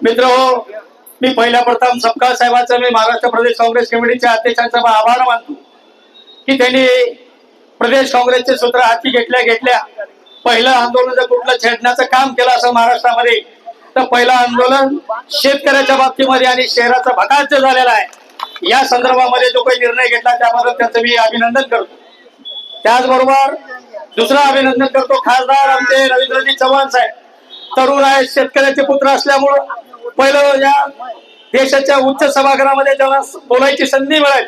मित्र हो मी पहिल्या प्रथम सपकाळ साहेबांचं मी महाराष्ट्र प्रदेश काँग्रेस कमिटीच्या अध्यक्षांचा आभार मानतो की त्यांनी प्रदेश काँग्रेसचे सूत्र हाती घेतल्या घेतल्या पहिलं आंदोलन जर कुठलं छेडण्याचं काम केलं असं महाराष्ट्रामध्ये तर पहिलं आंदोलन शेतकऱ्याच्या बाबतीमध्ये आणि शहराचा भकाच झालेला आहे. या संदर्भामध्ये जो काही निर्णय घेतला त्याबद्दल त्याचं मी अभिनंदन करतो. त्याचबरोबर दुसरा अभिनंदन करतो खासदार आमचे रवींद्रजी चव्हाण साहेब. तरुण आहेत शेतकऱ्याचे पुत्र असल्यामुळं पहिलं या देशाच्या उच्च सभागृहामध्ये जेव्हा बोलायची संधी मिळेल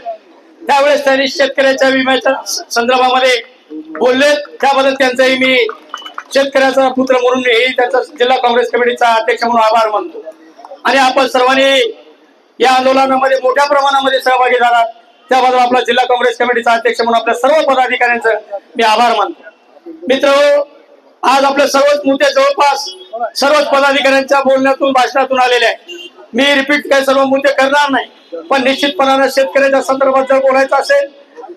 त्यावेळेस त्यांनी शेतकऱ्याच्या विम्याच्या संदर्भामध्ये बोलले. त्याबद्दल त्यांचाही मी शेतकऱ्याचा पुत्र म्हणून मी त्याचा जिल्हा काँग्रेस कमिटीचा अध्यक्ष म्हणून आभार मानतो. आणि आपण सर्वांनी या आंदोलनामध्ये मोठ्या प्रमाणामध्ये सहभागी झाला त्याबद्दल आपला जिल्हा काँग्रेस कमिटीचा अध्यक्ष म्हणून आपल्या सर्व पदाधिकाऱ्यांचं मी आभार मानतो. मित्र आज आपले सर्वच मुद्दे जवळपास सर्वच पदाधिकाऱ्यांच्या बोलण्यातून भाषणातून आलेले आहे. मी रिपीट काही सर्व मुद्दे करणार नाही पण निश्चितपणानं शेतकऱ्याच्या संदर्भात जर बोलायचं असेल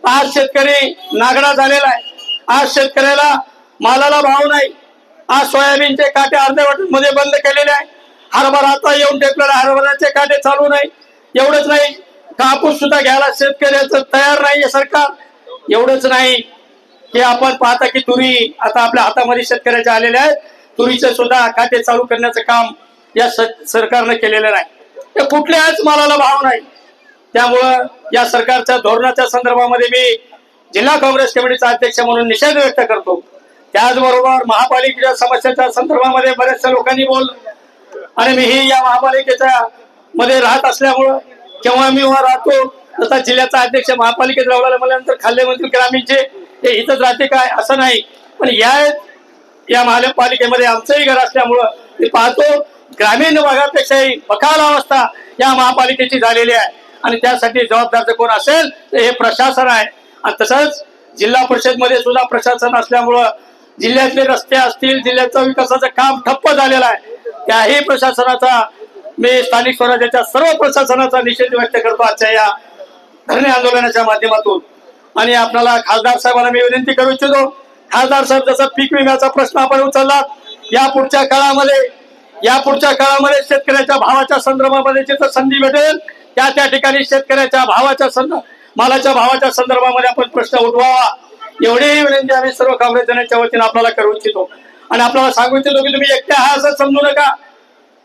आज शेतकरी नागडा झालेला आहे. आज शेतकऱ्याला मालाला भाव नाही. आज सोयाबीनचे काटे अर्ध्या मध्ये बंद केलेले आहे. हरभरा आता येऊन टेकलेला हरभऱ्याचे काटे चालू नाही. एवढंच नाही कापूस सुद्धा घ्यायला शेतकऱ्याचं तयार नाहीये सरकार. एवढंच नाही की आपण पाहता की तुरी आता आपल्या हातामध्ये शेतकऱ्याच्या आलेल्या आहेत. तुरीचे सुद्धा खाते चालू करण्याचं काम या सरकारनं केलेलं नाही. कुठल्याच मालाला भाव नाही. त्यामुळं या सरकारच्या धोरणाच्या संदर्भामध्ये मी जिल्हा काँग्रेस कमिटीचा अध्यक्ष म्हणून निषेध व्यक्त करतो. त्याचबरोबर महापालिकेच्या समस्याच्या संदर्भामध्ये बऱ्याचशा लोकांनी बोल आणि मीही या महापालिकेच्या मध्ये राहत असल्यामुळं केव्हा मी उभा राहतो तसा जिल्ह्याचा अध्यक्ष महापालिकेत राहला म्हणल्यानंतर खाल्ले मंत्री ग्रामीणचे हे इथंच राहते काय असं नाही. पण या या महानगरपालिकेमध्ये आमचंही घर असल्यामुळं मी पाहतो ग्रामीण भागापेक्षाही बकाल अवस्था या महापालिकेची झालेली आहे. आणि त्यासाठी जबाबदार जर कोण असेल तर हे प्रशासन आहे. आणि तसंच जिल्हा परिषदमध्ये सुद्धा प्रशासन असल्यामुळं जिल्ह्यातले रस्ते असतील जिल्ह्याचं विकासाचं काम ठप्प झालेलं आहे. त्याही प्रशासनाचा मी स्थानिक स्वराज्याच्या सर्व प्रशासनाचा निषेध व्यक्त करतो आजच्या या धरणे आंदोलनाच्या माध्यमातून. आणि आपल्याला खासदार साहेबांना मी विनंती करू इच्छितो खासदार साहेब जसा पीक विम्याचा प्रश्न आपण उचलला या पुढच्या काळामध्ये या पुढच्या काळामध्ये शेतकऱ्याच्या भावाच्या संदर्भामध्ये जिथं संधी भेटेल त्या त्या ठिकाणी शेतकऱ्याच्या भावाच्या संदर्भ मालाच्या भावाच्या संदर्भामध्ये आपण प्रश्न उठवावा. एवढी विनंती आम्ही सर्व काँग्रेस जनांच्या वतीने आपल्याला करू इच्छितो. आणि आपल्याला सांगू इच्छितो की तुम्ही एकटे हा असं समजू नका.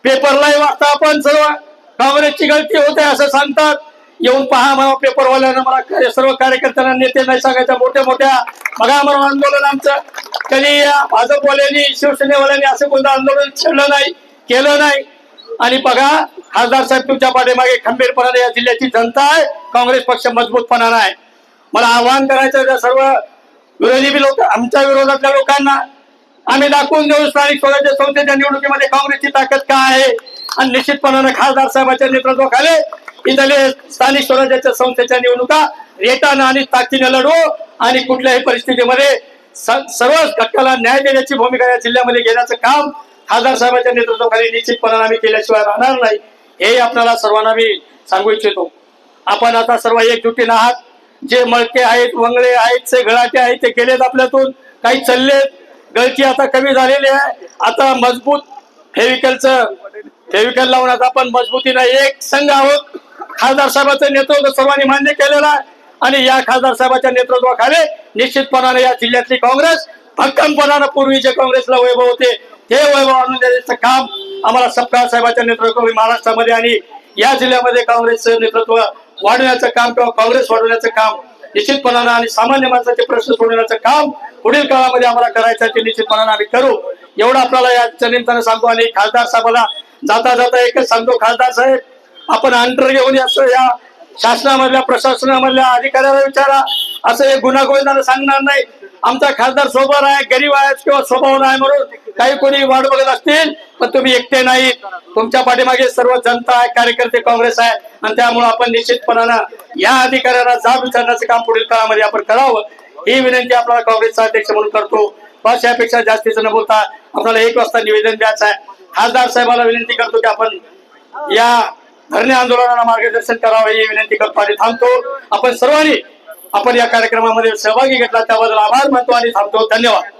पेपरलाही वाचता आपण सर्व. काँग्रेसची गळती होते असं सांगतात. येऊन पहा मला पेपरवाल्यांना मला सर्व कार्यकर्त्यांना नेते नाही सांगायच्या मोठ्या मोठ्या बघा मला आंदोलन आमचं. कधी भाजपवाल्यांनी शिवसेनेवाल्यांनी असं कोणतं आंदोलन छेडलं नाही केलं नाही? आणि बघा खासदार साहेब तुमच्या पाठीमागे खंबीरपणाने या जिल्ह्याची जनता आहे काँग्रेस पक्ष मजबूतपणानं आहे मला आवाहन करायचं त्या सर्व विरोधी बी लोक आमच्या विरोधातल्या लोकांना. आम्ही दाखवून देऊ स्थानिक स्वराज्य संस्थेच्या निवडणुकीमध्ये काँग्रेसची ताकद काय आहे? आणि निश्चितपणानं खासदार साहेबांच्या नेतृत्वाखाली इंदले स्थानिक स्वराज्याच्या संस्थेच्या निवडणुका रेटानं आणि ताकदीने लढू आणि कुठल्याही परिस्थितीमध्ये सर्वच घटकाला न्याय देण्याची भूमिका या जिल्ह्यामध्ये घेण्याचं काम खासदार साहेबांच्या नेतृत्वाखाली निश्चितपणानं आम्ही केल्याशिवाय राहणार नाही हे आपल्याला सर्वांना मी सांगू इच्छितो. आपण आता सर्व एकजुटीनं आहात. जे मळके आहेत वंगळे आहेत ते गळाटे आहेत ते गेलेत आपल्यातून. काही चाललेत. गळती आता कमी झालेली आहे. आता मजबूत फेविकलचं फेविकल लावून आता आपण मजबूतीनं एक संघ आहोत. खासदार साहेबांचं नेतृत्व सर्वांनी मान्य केलेलं आहे. आणि या खासदार साहेबांच्या नेतृत्वाखाली निश्चितपणाने या जिल्ह्यातली काँग्रेस भक्कमपणानं पूर्वी जे काँग्रेसला वैभव होते हे वैभव आणून देण्याचं काम आम्हाला सपकाळ साहेबांच्या नेतृत्वाखाली महाराष्ट्रामध्ये आणि या जिल्ह्यामध्ये काँग्रेसचं नेतृत्व वाढवण्याचं काम किंवा काँग्रेस वाढवण्याचं काम निश्चितपणानं आणि सामान्य माणसाचे प्रश्न सोडवण्याचं काम पुढील काळामध्ये आम्हाला करायचं आहे ते निश्चितपणानं आम्ही करू. एवढं आपल्याला याच्या निमित्तानं सांगतो आणि खासदार साहेबाला जाता जाता एकच सांगतो खासदार साहेब आपण अंतर घेऊन याचं या शासनामधल्या प्रशासनामधल्या अधिकाऱ्याला विचारा. असं हे गुन्हा सांगणार नाही. आमचा खासदार सोबत आहे गरीब आहे किंवा स्वभाव नाही म्हणून काही कोणी वाट बघत असतील पण तुम्ही एकटे नाही. तुमच्या पाठीमागे सर्व जनता आहे कार्यकर्ते काँग्रेस आहे आणि त्यामुळे आपण निश्चितपणानं या अधिकाऱ्यांना जाब विचारण्याचं काम पुढील काळामध्ये आपण करावं. ही विनंती आपल्याला काँग्रेसचा अध्यक्ष म्हणून करतो. बस यापेक्षा जास्तीचं न बोलता आपल्याला एक वाजता निवेदन द्यायचं आहे. खासदार साहेबाला विनंती करतो की आपण या धरणे आंदोलनाला मार्गदर्शन करावं ही विनंती करतो आणि थांबतो. आपण सर्वांनी आपण या कार्यक्रमामध्ये सहभागी घेतला त्याबद्दल आभार मानतो आणि थांबतो. धन्यवाद.